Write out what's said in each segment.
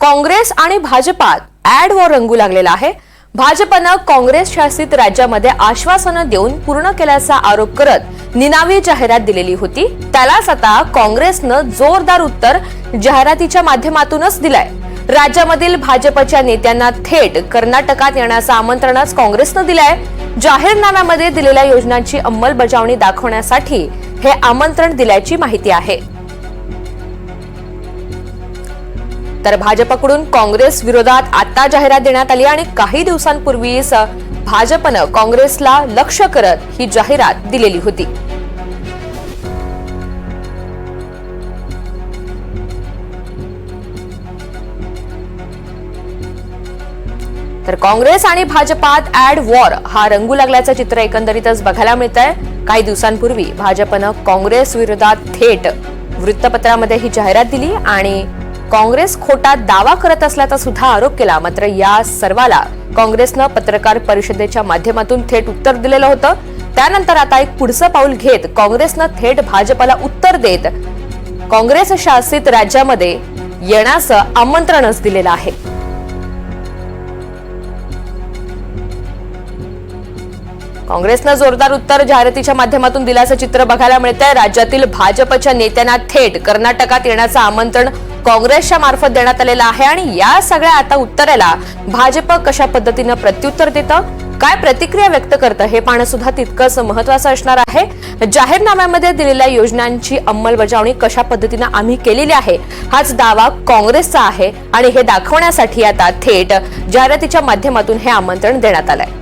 काँग्रेस आणि भाजपात add war रंगू लागलेला आहे. भाजपनं काँग्रेस शासित राज्यामध्ये आश्वासनं देऊन पूर्ण केल्याचा आरोप करत निनावी जाहिरात दिलेली होती. त्यालाच आता काँग्रेसनं जोरदार उत्तर जाहिरातीच्या माध्यमातूनच दिलंय. राज्यामधील भाजपच्या नेत्यांना थेट कर्नाटकात येण्याचं आमंत्रणच काँग्रेसनं दिलंय. जाहीरनाम्यामध्ये दिलेल्या योजनांची अंमलबजावणी दाखवण्यासाठी हे आमंत्रण दिल्याची माहिती आहे. तर भाजपकडून काँग्रेस विरोधात आता जाहिरात देण्यात आली आणि काही दिवसांपूर्वीच भाजपनं काँग्रेसला लक्ष करत ही जाहिरात दिलेली होती. तर काँग्रेस आणि भाजपात ऍड वॉर हा रंगू लागल्याचं चित्र एकंदरीतच बघायला मिळत आहे काही दिवसांपूर्वी भाजपनं काँग्रेस विरोधात थेट वृत्तपत्रामध्ये ही जाहिरात दिली आणि काँग्रेस खोटा दावा करत असल्याचा सुद्धा आरोप केला. मात्र या सर्वाला काँग्रेसनं पत्रकार परिषदेच्या माध्यमातून थेट उत्तर दिलेलं होतं. त्यानंतर आता एक पुढचं पाऊल घेत काँग्रेसनं थेट भाजपला उत्तर देत काँग्रेस शासित राज्यामध्ये येण्याचं आमंत्रणच दिलेलं आहे. काँग्रेसनं जोरदार उत्तर जाहिरातीच्या माध्यमातून दिल्याचं चित्र बघायला मिळतंय. राज्यातील भाजपच्या नेत्यांना थेट कर्नाटकात येण्याचं आमंत्रण काँग्रेसच्या मार्फत देण्यात आलेला आहे आणि या सगळ्या आता उत्तराला भाजप कशा पद्धतीनं प्रत्युत्तर देतं काय प्रतिक्रिया व्यक्त करतं हे पाहणं सुद्धा तितकंच महत्वाचं असणार आहे. जाहीरनाम्यामध्ये दिलेल्या योजनांची अंमलबजावणी कशा पद्धतीनं आम्ही केलेली आहे हाच दावा काँग्रेसचा आहे आणि हे दाखवण्यासाठी आता थेट जाहिरातीच्या माध्यमातून हे आमंत्रण देण्यात आलंय.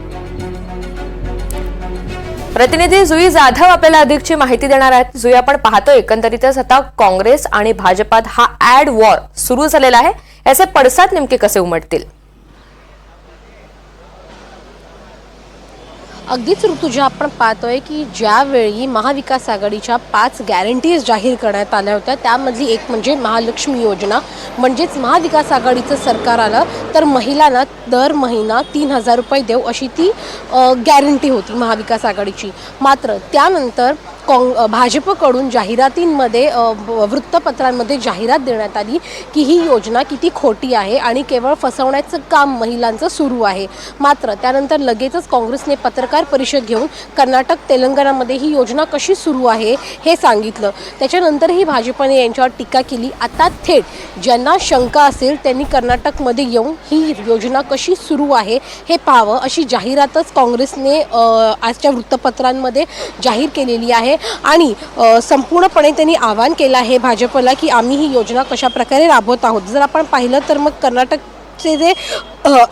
प्रतिनिधी जुई जाधव आपल्याला अधिकची माहिती देणार आहेत. जुई आपण पाहतो एकंदरीतच आता काँग्रेस आणि भाजपात हा ऍड वॉर सुरू झालेला आहे. याचे पडसाद नेमके कसे उमटतील? अगदीच ऋतुजा आपण पाहतोय की ज्यावेळी महाविकास आघाडीच्या पाच गॅरंटीज जाहीर करण्यात आल्या होत्या त्यामधली एक म्हणजे महालक्ष्मी योजना. म्हणजेच महाविकास आघाडीचं सरकार आलं तर महिलांना दर महिना तीन हजार रुपये देऊ अशी ती गॅरंटी होती महाविकास आघाडीची. मात्र त्यानंतर काँग भाजपकडून जाहिरातींमध्ये वृत्तपत्रांमध्ये जाहिरात देण्यात आली की ही योजना किती खोटी आहे आणि केवळ फसवण्याचं काम महिलांचं सुरू आहे. मात्र त्यानंतर लगेचच काँग्रेसने पत्रकार परिषद घेऊन कर्नाटक तेलंगणामध्ये ही योजना कशी सुरू आहे हे सांगितलं. त्याच्यानंतरही भाजपने यांच्यावर टीका केली. आता थेट ज्यांना शंका असेल त्यांनी कर्नाटकमध्ये येऊन ही योजना कशी सुरू आहे हे पाहावं अशी जाहिरातच काँग्रेसने आजच्या वृत्तपत्रांमध्ये जाहीर केलेली आहे. आणि संपूर्णपणे त्यांनी आवाहन केलं आहे भाजपला की आम्ही ही योजना कशा प्रकारे राबवत आहोत. जर आपण पाहिलं तर मग कर्नाटक चे जे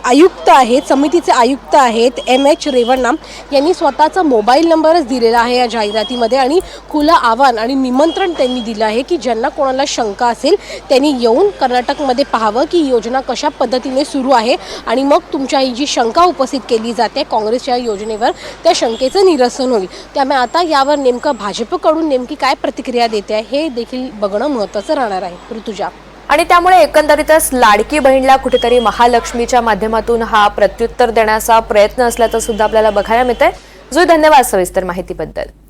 आयुक्त आहेत समितीचे आयुक्त आहेत एम एच रेवण्णा यांनी स्वतःचा मोबाईल नंबरच दिलेला आहे या जाहिरातीमध्ये आणि खुलं आव्हान आणि निमंत्रण त्यांनी दिलं आहे की ज्यांना कोणाला शंका असेल त्यांनी येऊन कर्नाटकमध्ये पाहावं की योजना कशा पद्धतीने सुरू आहे आणि मग तुमच्या ही जी शंका उपस्थित केली जाते काँग्रेसच्या योजनेवर त्या शंकेचं निरसन होईल. त्यामुळे आता यावर नेमकं भाजपकडून नेमकी काय प्रतिक्रिया देते आहे हे देखील बघणं महत्त्वाचं राहणार आहे. ऋतुजा. आणि त्यामुळे एकंदरीतच लाडकी बहीणला कुठेतरी महालक्ष्मीच्या माध्यमातून हा प्रत्युत्तर देण्याचा प्रयत्न असल्याचं सुद्धा आपल्याला बघायला मिळतंय. जो धन्यवाद सविस्तर माहितीबद्दल.